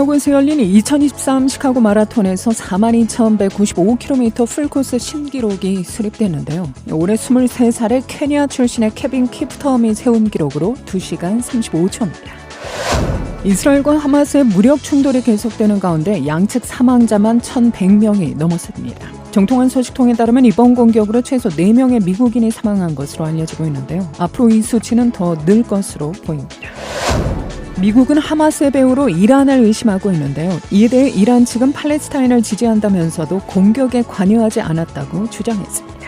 시카고에서 열린 2023 시카고 마라톤에서 42,195km 풀코스 신기록이 수립됐는데요. 올해 23살의 케냐 출신의 케빈 키프텀이 세운 기록으로 2시간 35초입니다. 이스라엘과 하마스의 무력 충돌이 계속되는 가운데 양측 사망자만 1,100명이 넘었습니다. 정통한 소식통에 따르면 이번 공격으로 최소 4명의 미국인이 사망한 것으로 알려지고 있는데요. 앞으로 이 수치는 더 늘 것으로 보입니다. 미국은 하마스의 배후로 이란을 의심하고 있는데요. 이에 대해 이란 측은 팔레스타인을 지지한다면서도 공격에 관여하지 않았다고 주장했습니다.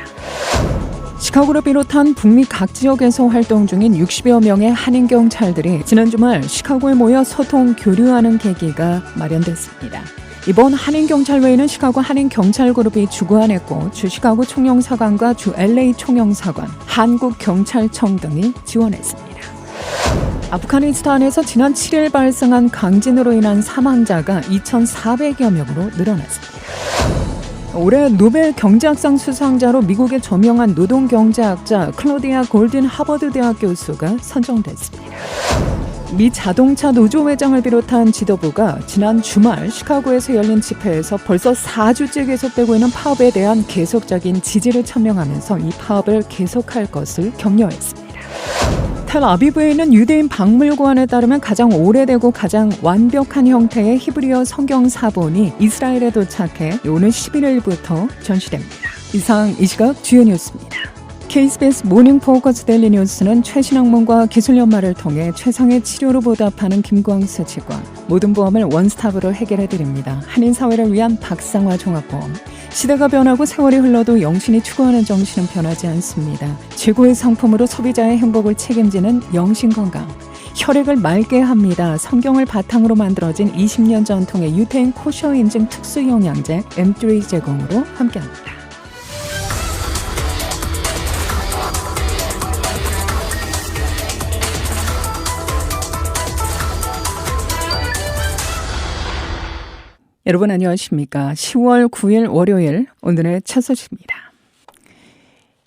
시카고를 비롯한 북미 각 지역에서 활동 중인 60여 명의 한인 경찰들이 지난 주말 시카고에 모여 소통 교류하는 계기가 마련됐습니다. 이번 한인 경찰회의는 시카고 한인 경찰 그룹이 주관했고 주 시카고 총영사관과 주 LA 총영사관, 한국 경찰청 등이 지원했습니다. 아프가니스탄에서 지난 7일 발생한 강진으로 인한 사망자가 2,400여 명으로 늘어났습니다. 올해 노벨 경제학상 수상자로 미국의 저명한 노동경제학자 클로디아 골든 하버드 대학 교수가 선정됐습니다. 미 자동차 노조 회장을 비롯한 지도부가 지난 주말 시카고에서 열린 집회에서 벌써 4주째 계속되고 있는 파업에 대한 계속적인 지지를 천명하면서 이 파업을 계속할 것을 격려했습니다. 텔 아비브에 있는 유대인 박물관에 따르면 가장 오래되고 가장 완벽한 형태의 히브리어 성경 사본이 이스라엘에 도착해 오늘 11일부터 전시됩니다. 이상 이 시각 주요 뉴스입니다. KBS 모닝 포커스 데일리 뉴스는 최신 학문과 기술 연마를 통해 최상의 치료로 보답하는 김광수 측과 모든 보험을 원스톱으로 해결해 드립니다. 한인 사회를 위한 박상화 종합보험. 시대가 변하고 세월이 흘러도 영신이 추구하는 정신은 변하지 않습니다. 최고의 상품으로 소비자의 행복을 책임지는 영신건강. 혈액을 맑게 합니다. 성경을 바탕으로 만들어진 20년 전통의 유태인 코셔 인증 특수 영양제 M3 제공으로 함께합니다. 여러분 안녕하십니까? 10월 9일 월요일 오늘의 첫 소식입니다.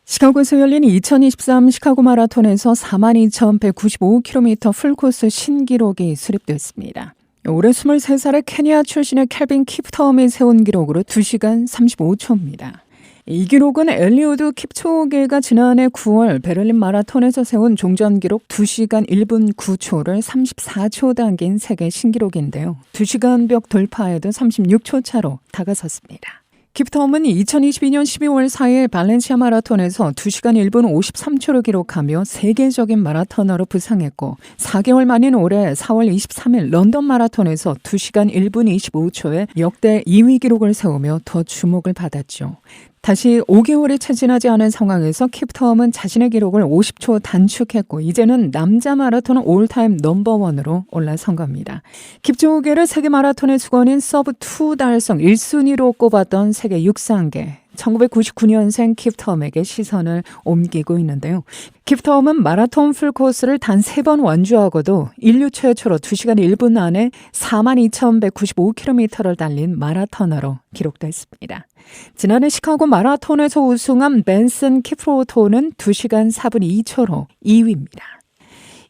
시카고에서 열린 2023 시카고 마라톤에서 42,195km 풀코스 신기록이 수립됐습니다. 올해 23살의 케냐 출신의 캘빈 킵텀이 세운 기록으로 2시간 35초입니다. 이 기록은 엘리오드 킵초게가 지난해 9월 베를린 마라톤에서 세운 종전 기록 2시간 1분 9초를 34초 당긴 세계 신기록인데요. 2시간 벽 돌파에도 36초 차로 다가섰습니다. 킵텀은 2022년 12월 4일 발렌시아 마라톤에서 2시간 1분 53초를 기록하며 세계적인 마라토너로 부상했고 4개월 만인 올해 4월 23일 런던 마라톤에서 2시간 1분 25초의 역대 2위 기록을 세우며 더 주목을 받았죠. 다시 5개월이 채 지나지 않은 상황에서 킵텀은 자신의 기록을 50초 단축했고 이제는 남자 마라톤 올타임 넘버원으로 올라선 겁니다. 킵조게를 세계 마라톤의 수건인 서브 2 달성 1순위로 꼽았던 세계 육상계 1999년생 킵텀에게 시선을 옮기고 있는데요. 킵텀은 마라톤 풀코스를 단 세 번 완주하고도 인류 최초로 2시간 1분 안에 42,195km를 달린 마라토너로 기록됐습니다. 지난해 시카고 마라톤에서 우승한 벤슨 키프로토는 2시간 4분 2초로 2위입니다.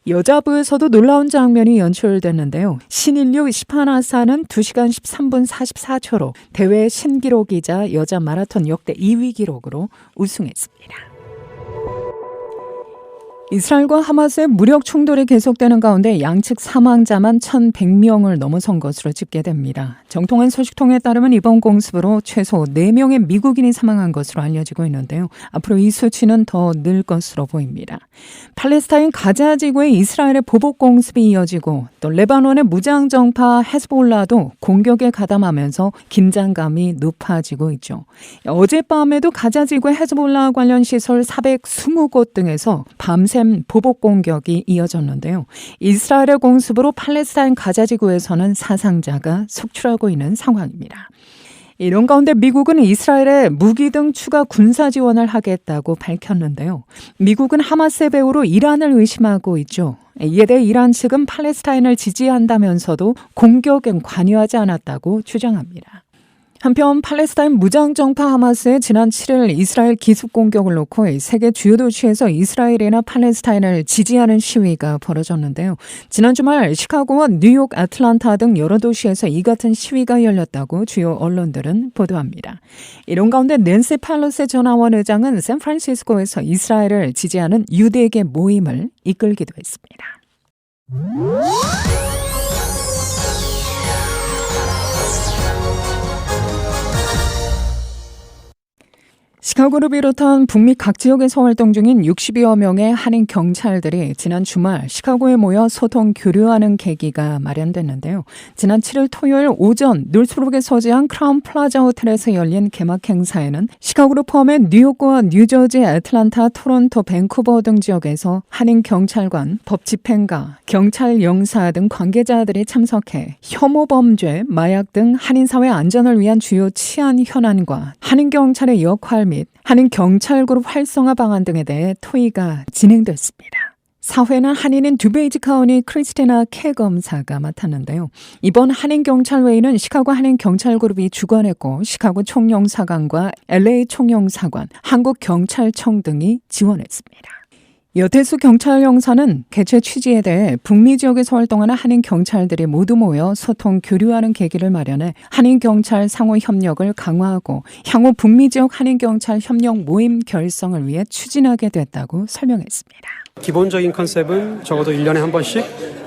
여자부에서도 놀라운 장면이 연출됐는데요. 신인류 시파나사는 2시간 13분 44초로 대회 신기록이자 여자 마라톤 역대 2위 기록으로 우승했습니다. 이스라엘과 하마스의 무력 충돌이 계속되는 가운데 양측 사망자만 1,100명을 넘어선 것으로 집계됩니다. 정통한 소식통에 따르면 이번 공습으로 최소 4명의 미국인이 사망한 것으로 알려지고 있는데요. 앞으로 이 수치는 더 늘 것으로 보입니다. 팔레스타인 가자 지구의 이스라엘의 보복 공습이 이어지고 또 레바논의 무장 정파 헤스볼라도 공격에 가담하면서 긴장감이 높아지고 있죠. 어젯밤에도 가자 지구의 헤스볼라 관련 시설 420곳 등에서 밤새 샘 보복 공격이 이어졌는데요. 이스라엘의 공습으로 팔레스타인 가자지구에서는 사상자가 속출하고 있는 상황입니다. 이런 가운데 미국은 이스라엘에 무기 등 추가 군사 지원을 하겠다고 밝혔는데요. 미국은 하마스의 배후로 이란을 의심하고 있죠. 이에 대해 이란 측은 팔레스타인을 지지한다면서도 공격엔 관여하지 않았다고 주장합니다. 한편 팔레스타인 무장정파 하마스의 지난 7일 이스라엘 기습 공격을 놓고 세계 주요 도시에서 이스라엘이나 팔레스타인을 지지하는 시위가 벌어졌는데요. 지난 주말 시카고와 뉴욕, 아틀란타 등 여러 도시에서 이 같은 시위가 열렸다고 주요 언론들은 보도합니다. 이런 가운데 낸시 팔로세 전하원 의장은 샌프란시스코에서 이스라엘을 지지하는 유대계 모임을 이끌기도 했습니다. 시카고를 비롯한 북미 각 지역에서 활동 중인 60여 명의 한인 경찰들이 지난 주말 시카고에 모여 소통 교류하는 계기가 마련됐는데요. 지난 7일 토요일 오전 놀스브룩에 서지한 크라운 플라자 호텔에서 열린 개막 행사에는 시카고를 포함해 뉴욕과 뉴저지, 애틀란타, 토론토, 밴쿠버 등 지역에서 한인 경찰관, 법 집행가, 경찰 영사 등 관계자들이 참석해 혐오 범죄, 마약 등 한인 사회 안전을 위한 주요 치안 현안과 한인 경찰의 역할 및 한인 경찰 그룹 활성화 방안 등에 대해 토의가 진행됐습니다. 사회는 한인인 두베이지 카운티 크리스티나 캐 검사가 맡았는데요. 이번 한인 경찰회의는 시카고 한인 경찰 그룹이 주관했고 시카고 총영사관과 LA 총영사관, 한국 경찰청 등이 지원했습니다. 여태수 경찰 영사는 개최 취지에 대해 북미 지역에서 활동하는 한인 경찰들이 모두 모여 소통 교류하는 계기를 마련해 한인 경찰 상호 협력을 강화하고 향후 북미 지역 한인 경찰 협력 모임 결성을 위해 추진하게 됐다고 설명했습니다. 기본적인 컨셉은 적어도 1년에 한 번씩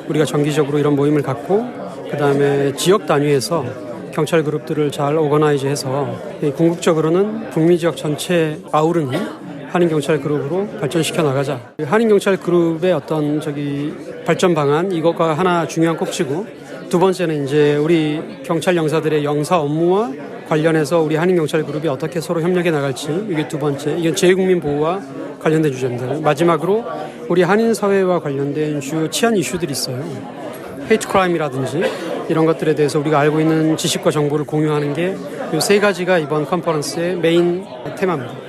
우리가 정기적으로 이런 모임을 갖고 그다음에 지역 단위에서 경찰 그룹들을 잘 오거나이즈해서 궁극적으로는 북미 지역 전체 아우르는 한인 경찰 그룹으로 발전시켜 나가자. 한인 경찰 그룹의 어떤 저기 발전 방안 이것과 하나 중요한 꼭지고 두 번째는 이제 우리 경찰 영사들의 영사 업무와 관련해서 우리 한인 경찰 그룹이 어떻게 서로 협력해 나갈지 이게 두 번째. 이건 재국민 보호와 관련된 주제입니다. 마지막으로 우리 한인 사회와 관련된 주요 치안 이슈들이 있어요. 헤이트 크라임이라든지 이런 것들에 대해서 우리가 알고 있는 지식과 정보를 공유하는 게 이 세 가지가 이번 컨퍼런스의 메인 테마입니다.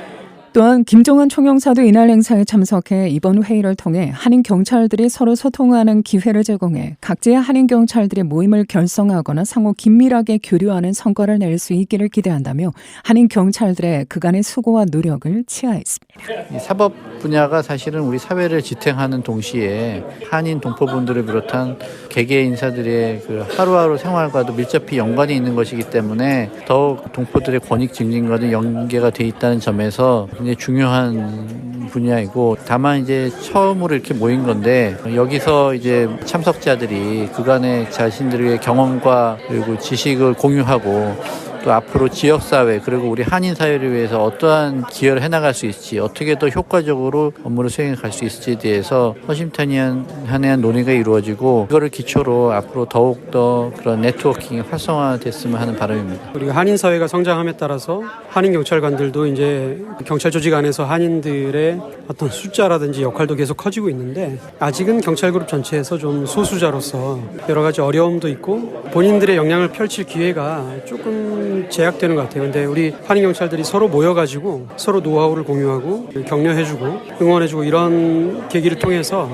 또한 김종환 총영사도 이날 행사에 참석해 이번 회의를 통해 한인 경찰들이 서로 소통하는 기회를 제공해 각지의 한인 경찰들의 모임을 결성하거나 상호 긴밀하게 교류하는 성과를 낼 수 있기를 기대한다며 한인 경찰들의 그간의 수고와 노력을 치하했습니다. 이 사법 분야가 사실은 우리 사회를 지탱하는 동시에 한인 동포분들을 비롯한 개개 인사들의 그 하루하루 생활과도 밀접히 연관이 있는 것이기 때문에 더욱 동포들의 권익 증진과도 연계가 돼 있다는 점에서 굉장히 중요한 분야이고 다만 이제 처음으로 이렇게 모인 건데 여기서 이제 참석자들이 그간의 자신들의 경험과 그리고 지식을 공유하고 또 앞으로 지역사회 그리고 우리 한인 사회를 위해서 어떠한 기여를 해나갈 수 있을지 어떻게 더 효과적으로 업무를 수행해 갈 수 있을지에 대해서 허심탄회한 논의가 이루어지고 이거를 기초로 앞으로 더욱더 그런 네트워킹이 활성화됐으면 하는 바람입니다. 우리가 한인 사회가 성장함에 따라서 한인 경찰관들도 이제 경찰 조직 안에서 한인들의 어떤 숫자라든지 역할도 계속 커지고 있는데 아직은 경찰 그룹 전체에서 좀 소수자로서 여러 가지 어려움도 있고 본인들의 역량을 펼칠 기회가 조금 제약되는 것 같아요. 근데 우리 한인 경찰들이 서로 모여가지고 서로 노하우를 공유하고 격려해주고 응원해주고 이런 계기를 통해서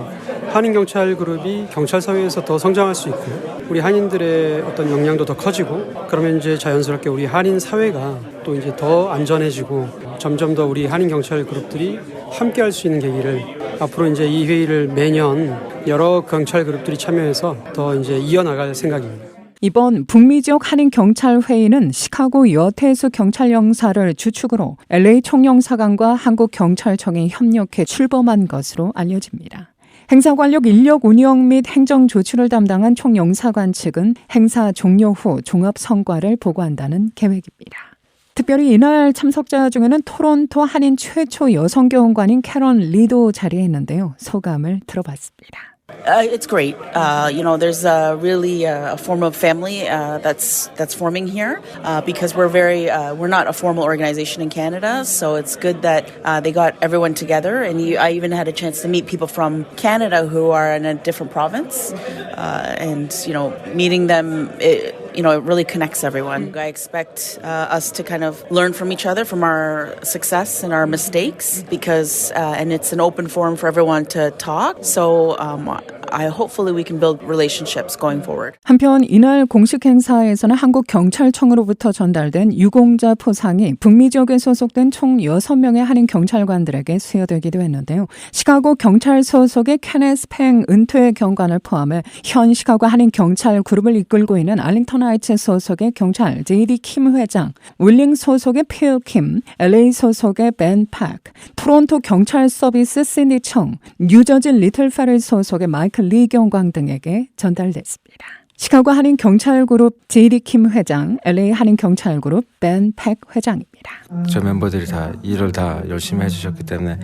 한인 경찰 그룹이 경찰 사회에서 더 성장할 수 있고 우리 한인들의 어떤 역량도 더 커지고 그러면 이제 자연스럽게 우리 한인 사회가 또 이제 더 안전해지고 점점 더 우리 한인 경찰 그룹들이 함께 할 수 있는 계기를 앞으로 이제 이 회의를 매년 여러 경찰 그룹들이 참여해서 더 이제 이어나갈 생각입니다. 이번 북미 지역 한인 경찰 회의는 시카고 여태수 경찰 영사를 주축으로 LA 총영사관과 한국 경찰청이 협력해 출범한 것으로 알려집니다. 행사 관력 인력 운영 및 행정 조치를 담당한 총영사관 측은 행사 종료 후 종합 성과를 보고한다는 계획입니다. 특별히 이날 참석자 중에는 토론토 한인 최초 여성 교원관인 캐런 리도 자리했는데요. 소감을 들어봤습니다. Uh, it's great. Uh, you know, there's uh, really uh, a form of family uh, that's that's forming here uh, because we're very uh, we're not a formal organization in Canada, so it's good that they got everyone together. And you, I even had a chance to meet people from Canada who are in a different province, and you know, meeting them. It, you know, it really connects everyone. I expect uh, us to kind of learn from each other, from our success and our mistakes, because, uh, and it's an open forum for everyone to talk. So um, I hopefully we can build relationships going forward. 한편 이날 공식 행사에서는 한국 경찰청으로부터 전달된 유공자 포상이 북미 지역에 소속된 총 6명의 한인 경찰관들에게 수여되기도 했는데요. 시카고 경찰 소속의 케네스 팽 은퇴 경관을 포함해 현 시카고 한인 경찰 그룹을 이끌고 있는 알링턴 하이츠 소속의 경찰 제이디 킴 회장, 윌링 소속의 필 킴, LA 소속의 벤 팍, 토론토 경찰 서비스 신디 청, 뉴저지 리틀 페럴 소속의 마이 클 리 경광 등에게 전달됐습니다. 시카고 한인 경찰그룹 제이디 킴 회장, LA 한인 경찰그룹 벤 팩 회장입니다. 저 멤버들이 다 일을 다 열심히 해주셨기 때문에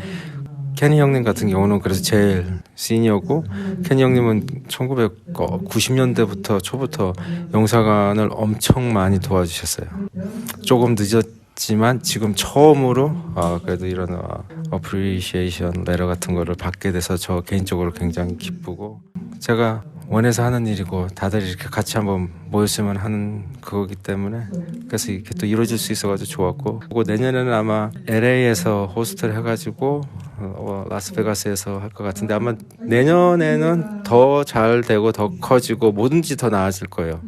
케니 형님 같은 경우는 그래서 제일 시니어고 케니 형님은 1990년대부터 초부터 영사관을 엄청 많이 도와주셨어요. 조금 늦었 지만 지금 처음으로 어, 그래도 이런 어, 어프리시에이션 레터 같은 거를 받게 돼서 저 개인적으로 굉장히 기쁘고 제가 원해서 하는 일이고 다들 이렇게 같이 한번 모였으면 하는 그거기 때문에 그래서 이렇게 또 이루어질 수 있어가지고 좋았고 그리고 내년에는 아마 LA에서 호스트를 해가지고 어, 라스베가스에서 할 것 같은데 아마 내년에는 더 잘 되고 더 커지고 뭐든지 더 나아질 거예요.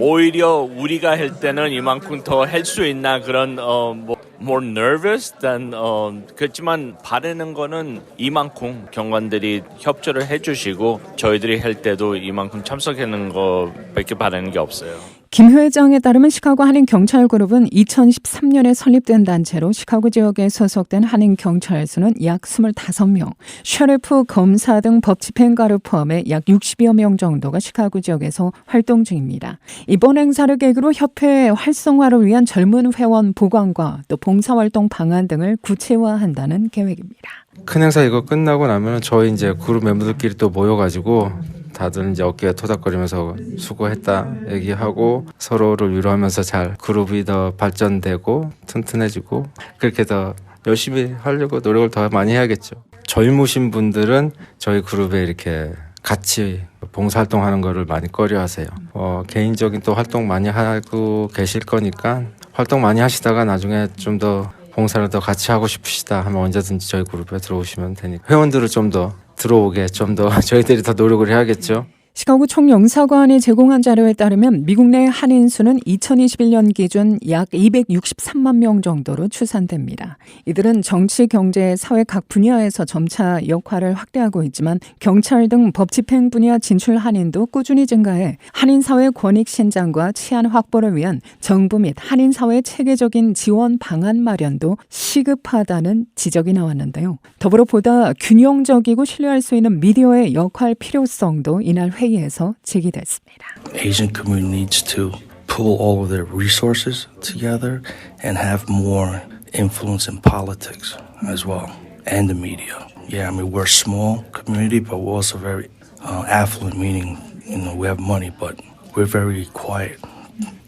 오히려 우리가 할 때는 이만큼 더 할 수 있나 그런 어뭐 more nervous than 어 그렇지만 바라는 거는 이만큼 경관들이 협조를 해주시고 저희들이 할 때도 이만큼 참석하는 거밖에 바라는 게 없어요. 김 회장에 따르면 시카고 한인 경찰 그룹은 2013년에 설립된 단체로 시카고 지역에 소속된 한인 경찰 수는 약 25명, 셰리프, 검사 등 법 집행가를 포함해 약 60여 명 정도가 시카고 지역에서 활동 중입니다. 이번 행사를 계기로 협회 활성화를 위한 젊은 회원 보강과 또 봉사활동 방안 등을 구체화한다는 계획입니다. 큰 행사 이거 끝나고 나면 저희 이제 그룹 멤버들끼리 또 모여가지고 다들 이제 어깨에 토닥거리면서 수고했다 얘기하고 서로를 위로하면서 잘 그룹이 더 발전되고 튼튼해지고 그렇게 더 열심히 하려고 노력을 더 많이 해야겠죠. 젊으신 분들은 저희 그룹에 이렇게 같이 봉사활동하는 거를 많이 꺼려하세요. 어, 개인적인 또 활동 많이 하고 계실 거니까 활동 많이 하시다가 나중에 좀더 봉사를 더 같이 하고 싶으시다 하면 언제든지 저희 그룹에 들어오시면 되니까 회원들을 좀 더 들어오게 좀 더 저희들이 더 노력을 해야겠죠. 시카고 총영사관이 제공한 자료에 따르면 미국 내 한인 수는 2021년 기준 약 263만 명 정도로 추산됩니다. 이들은 정치, 경제, 사회 각 분야에서 점차 역할을 확대하고 있지만 경찰 등 법 집행 분야 진출 한인도 꾸준히 증가해 한인 사회 권익 신장과 치안 확보를 위한 정부 및 한인 사회 체계적인 지원 방안 마련도 시급하다는 지적이 나왔는데요. 더불어 보다 균형적이고 신뢰할 수 있는 미디어의 역할 필요성도 이날 회의에서 제기됐습니다. Asian community needs to pull all of their resources together and have more influence in politics as well and the media. Yeah, I mean we're a small community, but we're also very uh, affluent, meaning you know we have money, but we're very quiet.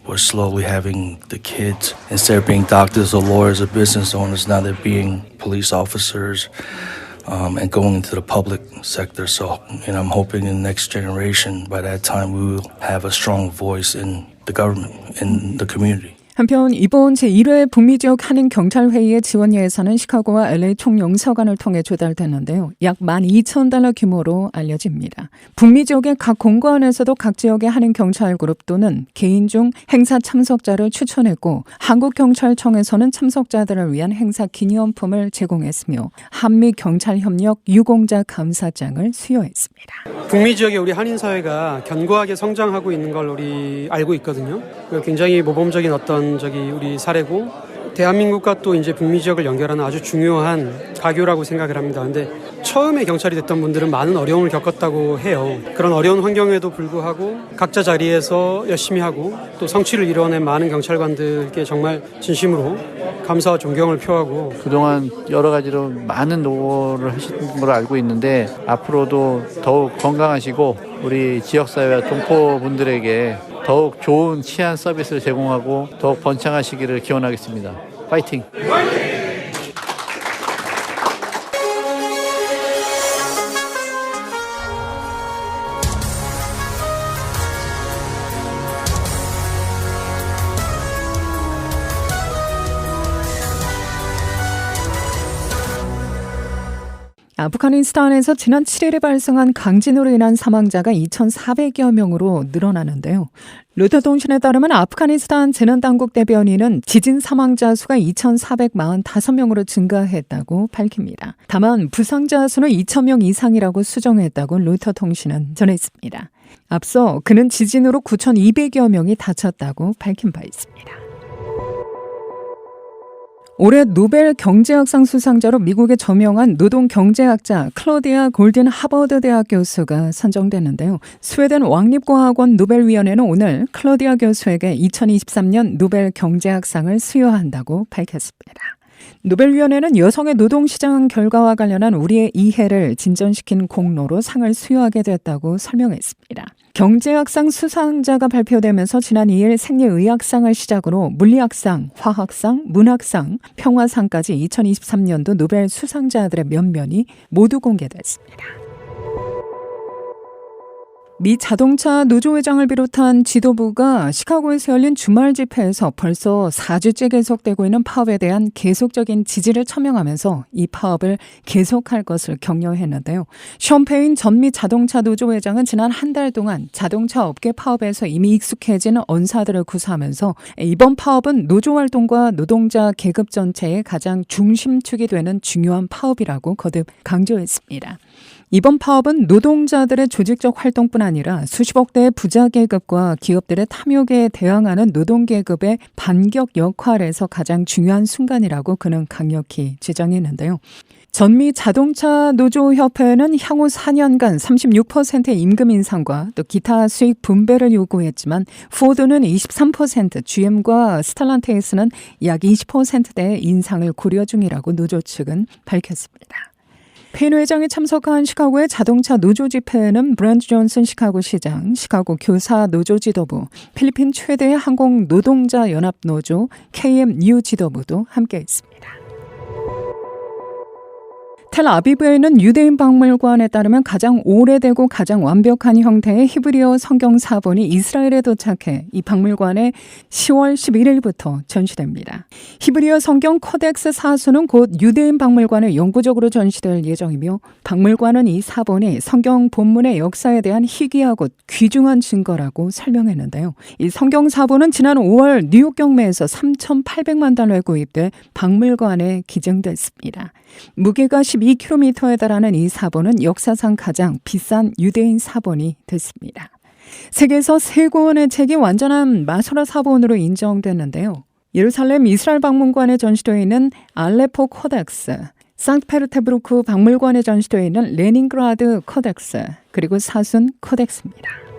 We're slowly having the kids instead of being doctors or lawyers or business owners, now they're being police officers. Um, and going into the public sector. So, know, I'm hoping in the next generation, by that time, we will have a strong voice in the government, in the community. 한편 이번 제1회 북미 지역 한인 경찰 회의의 지원 예산은 시카고와 LA 총영사관을 통해 조달됐는데요. 약 12,000달러 규모로 알려집니다. 북미 지역의 각 공관에서도 각 지역의 한인 경찰 그룹 또는 개인 중 행사 참석자를 추천했고 한국 경찰청에서는 참석자들을 위한 행사 기념품을 제공했으며 한미 경찰 협력 유공자 감사장을 수여했습니다. 북미 지역의 우리 한인 사회가 견고하게 성장하고 있는 걸 우리 알고 있거든요. 그 굉장히 모범적인 어떤 저기 우리 사례고 대한민국과 또 이제 북미 지역을 연결하는 아주 중요한 가교라고 생각을 합니다. 근데 처음에 경찰이 됐던 분들은 많은 어려움을 겪었다고 해요. 그런 어려운 환경에도 불구하고 각자 자리에서 열심히 하고 또 성취를 이뤄낸 많은 경찰관들께 정말 진심으로 감사와 존경을 표하고 그동안 여러 가지로 많은 노고를 하신 걸로 알고 있는데 앞으로도 더욱 건강하시고 우리 지역사회와 동포분들에게 더욱 좋은 치안 서비스를 제공하고 더욱 번창하시기를 기원하겠습니다. 파이팅! 아프가니스탄에서 지난 7일에 발생한 강진으로 인한 사망자가 2,400여 명으로 늘어나는데요. 루터 통신에 따르면 아프가니스탄 재난당국 대변인은 지진 사망자 수가 2,445명으로 증가했다고 밝힙니다. 다만 부상자 수는 2,000명 이상이라고 수정했다고 루터 통신은 전했습니다. 앞서 그는 지진으로 9,200여 명이 다쳤다고 밝힌 바 있습니다. 올해 노벨 경제학상 수상자로 미국의 저명한 노동 경제학자 클로디아 골든 하버드 대학 교수가 선정됐는데요. 스웨덴 왕립과학원 노벨위원회는 오늘 클로디아 교수에게 2023년 노벨 경제학상을 수여한다고 밝혔습니다. 노벨위원회는 여성의 노동시장 결과와 관련한 우리의 이해를 진전시킨 공로로 상을 수여하게 됐다고 설명했습니다. 경제학상 수상자가 발표되면서 지난 2일 생리의학상을 시작으로 물리학상, 화학상, 문학상, 평화상까지 2023년도 노벨 수상자들의 면면이 모두 공개됐습니다. 미 자동차 노조회장을 비롯한 지도부가 시카고에서 열린 주말 집회에서 벌써 4주째 계속되고 있는 파업에 대한 계속적인 지지를 천명하면서 이 파업을 계속할 것을 격려했는데요. 샴페인 전미 자동차 노조회장은 지난 한 달 동안 자동차 업계 파업에서 이미 익숙해진 언사들을 구사하면서 이번 파업은 노조 활동과 노동자 계급 전체의 가장 중심축이 되는 중요한 파업이라고 거듭 강조했습니다. 이번 파업은 노동자들의 조직적 활동뿐 아니라 수십억 대의 부자 계급과 기업들의 탐욕에 대항하는 노동 계급의 반격 역할에서 가장 중요한 순간이라고 그는 강력히 주장했는데요. 전미 자동차 노조 협회는 향후 4년간 36%의 임금 인상과 또 기타 수익 분배를 요구했지만 포드는 23%, GM과 스탈란테이스는 약 20%대의 인상을 고려 중이라고 노조 측은 밝혔습니다. 페인 회장이 참석한 시카고의 자동차 노조 집회에는 브랜드 존슨 시카고 시장, 시카고 교사 노조 지도부, 필리핀 최대의 항공 노동자 연합 노조 KMU 지도부도 함께 했습니다. 텔아비브에 있는 유대인 박물관에 따르면 가장 오래되고 가장 완벽한 형태의 히브리어 성경 사본이 이스라엘에 도착해 이 박물관에 10월 11일부터 전시됩니다. 히브리어 성경 코덱스 사수는 곧 유대인 박물관에 영구적으로 전시될 예정이며 박물관은 이 사본이 성경 본문의 역사에 대한 희귀하고 귀중한 증거라고 설명했는데요. 이 성경 사본은 지난 5월 뉴욕 경매에서 3,800만 달러에 구입돼 박물관에 기증됐습니다. 무게가 12km에 달하는 이 사본은 역사상 가장 비싼 유대인 사본이 됐습니다. 세계에서 세 권의 책이 완전한 마소라 사본으로 인정됐는데요. 예루살렘 이스라엘 박물관에 전시되어 있는 알레포 코덱스, 상트페르테부르크 박물관에 전시되어 있는 레닌그라드 코덱스, 그리고 사순 코덱스입니다.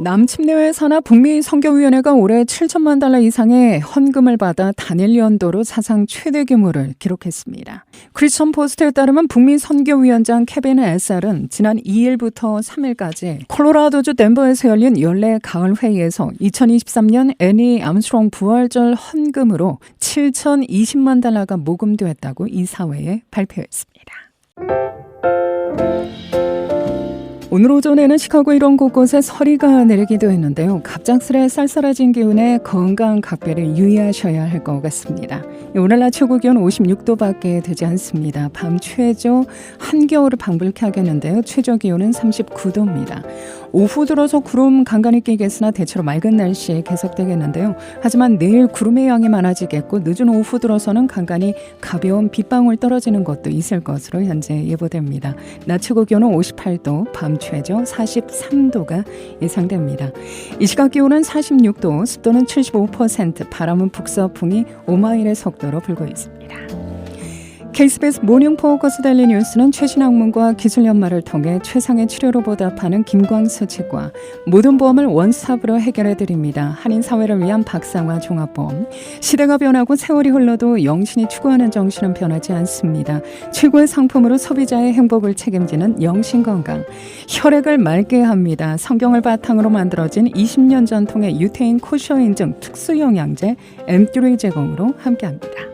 남침내회 산하 북미 선교위원회가 올해 7천만 달러 이상의 헌금을 받아 단일 연도로 사상 최대 규모를 기록했습니다. 크리스천 포스트에 따르면 북미 선교위원장 케빈 에셀은 지난 2일부터 3일까지 콜로라도주 덴버에서 열린 연례 가을 회의에서 2023년 애니 암스트롱 부활절 헌금으로 7,020만 달러가 모금됐다고 이 사회에 발표했습니다. 오늘 오전에는 시카고 이런 곳곳에 서리가 내리기도 했는데요. 갑작스레 쌀쌀해진 기운에 건강 각별히 유의하셔야 할 것 같습니다. 오늘 낮 최고 기온 56도밖에 되지 않습니다. 밤 최저 한겨울을 방불케 하겠는데요. 최저 기온은 39도입니다. 오후 들어서 구름 간간히 끼겠으나 대체로 맑은 날씨 계속되겠는데요. 하지만 내일 구름의 양이 많아지겠고 늦은 오후 들어서는 간간히 가벼운 빗방울 떨어지는 것도 있을 것으로 현재 예보됩니다. 낮 최고 기온은 58도, 밤 최저 43도가 예상됩니다. 이 시각 기온은 46도, 습도는 75%, 바람은 북서풍이 5마일의 속도로 불고 있습니다. KBS 모닝 포커스 달리 뉴스는 최신 학문과 기술 연마를 통해 최상의 치료로 보답하는 김광수 측과 모든 보험을 원스톱으로 해결해 드립니다. 한인 사회를 위한 박상화 종합보험. 시대가 변하고 세월이 흘러도 영신이 추구하는 정신은 변하지 않습니다. 최고의 상품으로 소비자의 행복을 책임지는 영신 건강. 혈액을 맑게 합니다. 성경을 바탕으로 만들어진 20년 전통의 유태인 코쇼 인증 특수 영양제 M3 제공으로 함께합니다.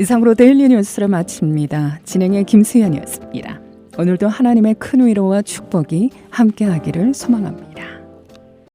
이상으로 데일리 뉴스를 마칩니다. 진행의 김수현이었습니다. 오늘도 하나님의 큰 위로와 축복이 함께하기를 소망합니다.